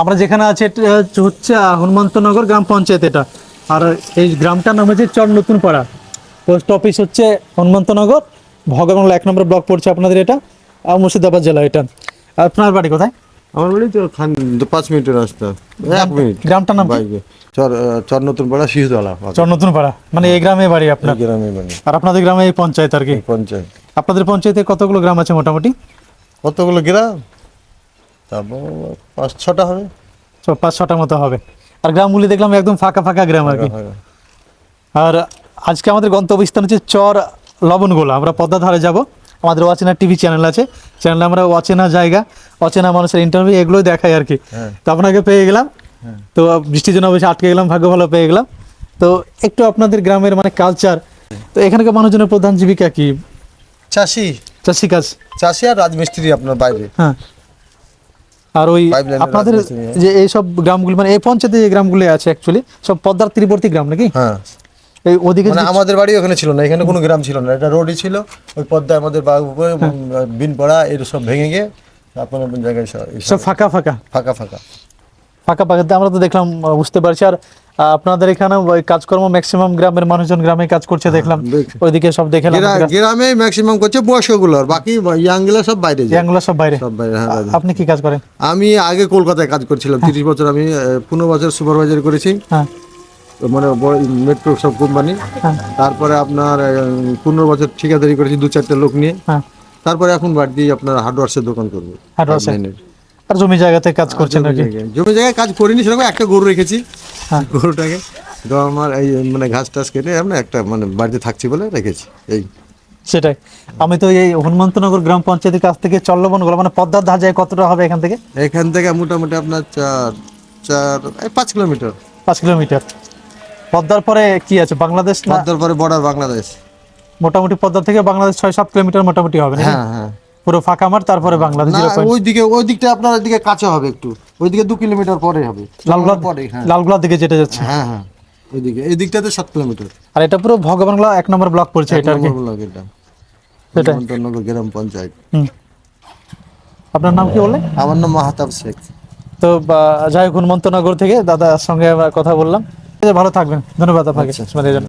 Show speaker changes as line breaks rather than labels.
আমরা যেখানে আছে এটা হচ্ছে হনুমন্তনগর গ্রাম পঞ্চায়েত এটা। আর এই গ্রামটার নাম হচ্ছে চর নতুন পাড়া পোস্ট অফিস হচ্ছে হনুমন্তনগর। ভগবান এক নম্বর ব্লক পড়ছে আপনাদের এটা আর মুর্শিদাবাদ জেলা এটা। আপনার বাড়ি কোথায়?
আমার বাড়ি তো খান পাঁচ মিনিটের রাস্তা। এক মিনিট।
গ্রামটার নাম?
চর চর নতুন পাড়া শিশুতলা।
চর নতুন পাড়া মানে এই গ্রামে বাড়ি আপনার?
গ্রামে বাড়ি।
আর আপনাদের গ্রামে এই পঞ্চায়েত আর কি?
পঞ্চায়েত।
আপনাদের পঞ্চায়েতে কতগুলো গ্রাম আছে মোটামুটি?
কতগুলো গ্রাম? তারপর পাঁচ ছটা হবে।
পাঁচ ছটা মতো হবে। আর গ্রামগুলি দেখলাম একদম ফাঁকা ফাঁকা গ্রাম আর কি। আর আজকে আমাদের গন্তব্যস্থান হচ্ছে চর লবণগোলা। আমরা পদ্মা ধারে যাব। আমাদের অচেনা টিভি চ্যানেল আছে। চ্যানেলে আমরা অচেনা জায়গা অচেনা মানুষের ইন্টারভিউ এগুলোই দেখাই আর কি।
হ্যাঁ।
তো আপনাকে পেয়ে গেলাম। তো বৃষ্টির জন্য অবশ্যই আটকে গেলাম ভাগ্য ভালো পেয়ে গেলাম। তো একটু আপনাদের গ্রামের মানে কালচার তো এখানকার মানুষজনের প্রধান জীবিকা কি?
চাষি।
চাষি কাজ
চাষি আর রাজমিস্ত্রি আপনার বাইরে।
হ্যাঁ। আর ওই আপনাদের
হ্যাঁ।
যে এই সব গ্রামগুলি মানে এই পঞ্চায়েতে যে গ্রামগুলি আছে অ্যাকচুয়ালি সব পদ্মার তীরবর্তী গ্রাম নাকি?
হ্যাঁ।
এই ওদিকে
মানে আমাদের বাড়ি ওখানে ছিল না এখানে কোনো গ্রাম ছিল না। এটা রোডই ছিল ওই পদ্মা আমাদের উপরে বিনপাড়া এর সব ভেঙে গিয়ে আপন আপন জায়গায় সব
ফাঁকা ফাঁকা?
ফাঁকা ফাঁকা।
ফাঁকা ফাঁকাতে আমরা তো দেখলাম বুঝতে পারছি। আর আপনাদের এখানে ওই কাজকর্ম ম্যাক্সিমাম গ্রামের মানুষজন গ্রামে কাজ করছে দেখলাম। ওইদিকে সব দেখলাম
গ্রা- গ্রামে ম্যাক্সিমাম করছে বয়স্কগুলো আর বাকি ইয়াংগুলো সব বাইরে যায়।
গ্যাংগুলো সব বাইরে।
সব বাইরে হ্যাঁ
আপনি কি কাজ করেন?
আমি আগে কলকাতায় কাজ করছিলাম তিরিশ বছর আমি পনেরো বছর সুপারভাইজার করেছি।
হ্যাঁ।
মানে মেট্রো সব কোম্পানি
হ্যাঁ।
তারপরে আপনার পনেরো বছর ঠিকাদারি করেছি দু চারটে লোক নিয়ে।
হ্যাঁ।
তারপরে এখন বাড়ি আপনার হার্ডওয়ার্সের দোকান করব? Online-এর।
আর জমি জায়গাতে কাজ করছেন নাকি?
জমি জায়গায় কাজ করিনি সেরকম একটা গরু রেখেছি।
হ্যাঁ।
গরুটাকে তো আমার এই মানে ঘাস টাস কেটে আমরা একটা মানে বাড়িতে থাকছি বলে রেখেছি এই।
সেটাই। আমি তো এই হনুমন্তনগর গ্রাম পঞ্চায়েতের কাছ থেকে চল্লবন গেলাম মানে পদ্মার ধার যায় কতটা হবে এখান থেকে?
এখান থেকে মোটামুটি আপনার চার চার পাঁচ কিলোমিটার।
পাঁচ কিলোমিটার। পদ্মার পরে কি আছে? বাংলাদেশ
পদ্মার পরে বর্ডার বাংলাদেশ।
মোটামুটি পদ্মা থেকে বাংলাদেশ ছয় সাত কিলোমিটার মোটামুটি হবে
হ্যাঁ হ্যাঁ।
পুরো ফাঁকা মাঠ তারপরে বাংলাদেশ
ওই দিকে ওই দিকটা আপনার দিকে কাছে হবে একটু। ওইদিকে দু কিলোমিটার পরে হবে।
লালগোলা
পরে হ্যাঁ।
দিকে যেটা যাচ্ছে।
হ্যাঁ হ্যাঁ। ওইদিকে এই দিকটাতে সাত কিলোমিটার।
আর এটা পুরো ভগবানগোলা এক নম্বর ব্লক পড়ছে এটা আর কি।
ব্লক এটা।
সেটাই।
গ্রাম পঞ্চায়েত।
আপনার নাম কি বলে
আমার নাম মাহাতাব শেখ।
তো যাই হোক হনুমন্তনগর থেকে দাদার সঙ্গে আমরা কথা বললাম। ভালো থাকবেন। ধন্যবাদ আপনাকে। জন্য।